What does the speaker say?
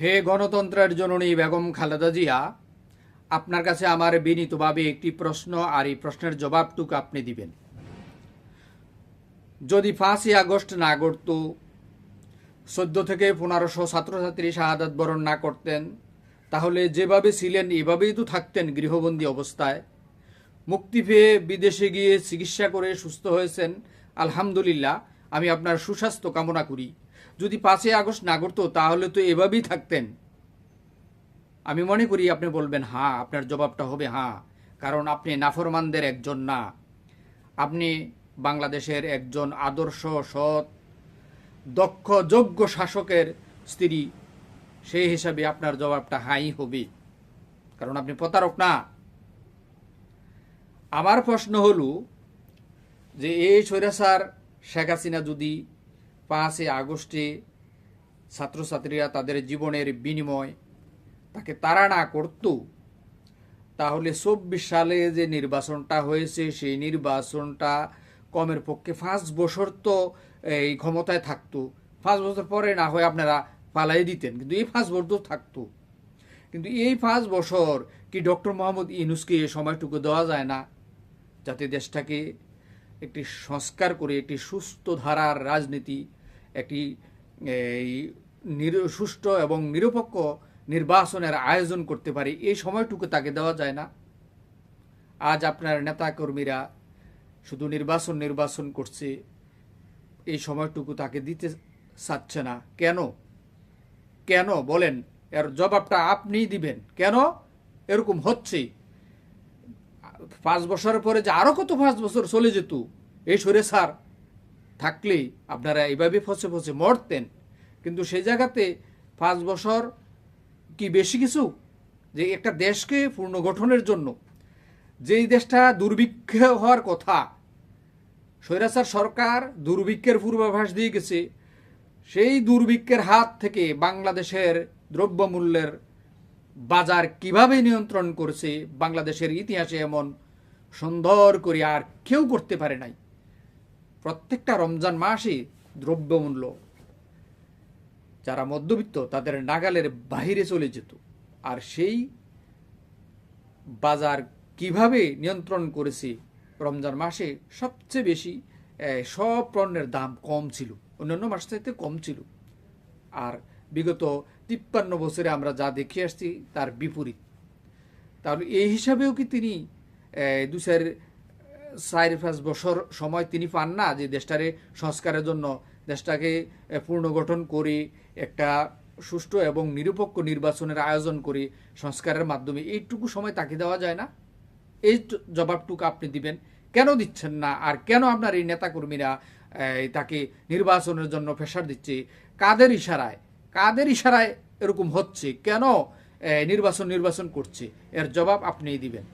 হে গণতন্ত্রের জননী বেগম খালেদা জিয়া, আপনার কাছে আমার বিনীতভাবে একটি প্রশ্ন আর এই প্রশ্নের জবাবটুকু আপনি দিবেন। যদি পাঁচই আগস্ট না ঘটত, চোদ্দ থেকে পনেরোশো ছাত্রছাত্রী শাহাদাত বরণ না করতেন, তাহলে যেভাবে ছিলেন, এভাবেই তো থাকতেন গৃহবন্দী অবস্থায়। মুক্তি পেয়ে বিদেশে গিয়ে চিকিৎসা করে সুস্থ হয়েছেন, আলহামদুলিল্লাহ, আমি আপনার সুস্বাস্থ্য কামনা করি। যদি পাঁচই আগস্ট না করতো তাহলে তো এভাবেই থাকতেন। আমি মনে করি আপনি বলবেন হ্যাঁ আপনার জবাবটা হবে হ্যাঁ কারণ আপনি নাফরমানদের একজন না। আপনি বাংলাদেশের একজন আদর্শ, সৎ, দক্ষ, যোগ্য শাসকের স্ত্রী। সেই হিসাবে আপনার জবাবটা হাই হবে, কারণ আপনি প্রতারক না। আমার প্রশ্ন হলো যে, এই স্বৈরাচার শেখ হাসিনা যদি পাঁচই আগস্টে ছাত্রছাত্রীরা তাদের জীবনের বিনিময় তাকে তারা না করত। তাহলে চব্বিশ সালে যে নির্বাচনটা হয়েছে, সেই নির্বাচনটা কমের পক্ষে পাঁচ বছর তো এই ক্ষমতায় থাকতো। পাঁচ বছর পরে না হয় আপনারা পালাই দিতেন, কিন্তু এই পাঁচ বছর থাকতো। কিন্তু এই পাঁচ বছর কি ডক্টর মোহাম্মদ ইনুসকে এই সময়টুকু দেওয়া যায় না? যাতে দেশটাকে একটি সংস্কার করে, একটি সুস্থ ধারার রাজনীতি একটি, এই সুষ্ঠু এবং নিরপেক্ষ নির্বাচনের আয়োজন করতে পারে। এই সময়টুকু তাকে দেওয়া যায় না। আজ আপনার নেতাকর্মীরা শুধু নির্বাচন নির্বাচন করছে। এই সময়টুকু তাকে দিতে চাচ্ছে না। কেন? কেন? বলেন, এর জবাবটা আপনিই দিবেন। কেন? এরকম হচ্ছে। পাঁচ বছরের পরে যে আরও কত পাঁচ বছর চলে যেত? এই সরে সার থাকলে আপনারা এইভাবে ফসে ফসে মরতেন। কিন্তু সেই জায়গাতে পাঁচ বছর কি বেশি কিছু? যে একটা দেশকে পুনর্গঠনের জন্য। যেই দেশটা দুর্ভিক্ষ হওয়ার কথা, স্বৈরাচার সরকার দুর্ভিক্ষের পূর্বাভাস দিয়ে গেছে, সেই দুর্ভিক্ষের হাত থেকে বাংলাদেশের দ্রব্যমূল্যের বাজার কীভাবে নিয়ন্ত্রণ করছে, বাংলাদেশের ইতিহাসে এমন সুন্দর করে আর কেউ করতে পারে নাই। প্রত্যেকটা রমজান মাসে দ্রব্যমূল্য। যারা মধ্যবিত্ত তাদের নাগালের বাহিরে চলে যেত। আর সেই বাজার কীভাবে নিয়ন্ত্রণ করেছে রমজান মাসে সবচেয়ে বেশি সব পণ্যের দাম কম ছিল। অন্যান্য মাস চাইতে কম ছিল। আর বিগত তিপ্পান্ন বছরে আমরা যা দেখে আসছি তার বিপরীত। তাহলে এই হিসাবেও কি তিনি এ, দু চার পাঁচ বছর সময় তিনি পান না যে দেশটারে সংস্কারের জন্য, দেশটাকে পুনর্গঠন করে একটা সুষ্ঠু এবং নিরপেক্ষ নির্বাচনের আয়োজন করে সংস্কারের মাধ্যমে। এইটুকু সময় তাকে দেওয়া যায় না? এই জবাবটুকু আপনি দিবেন। কেন দিচ্ছেন না? আর কেন আপনার এই নেতাকর্মীরা তাকে নির্বাচনের জন্য প্রেশার দিচ্ছে? কাদের ইশারায়? কাদের ইশারায় এরকম হচ্ছে? কেন নির্বাচন নির্বাচন করছে? এর জবাব আপনিই দিবেন।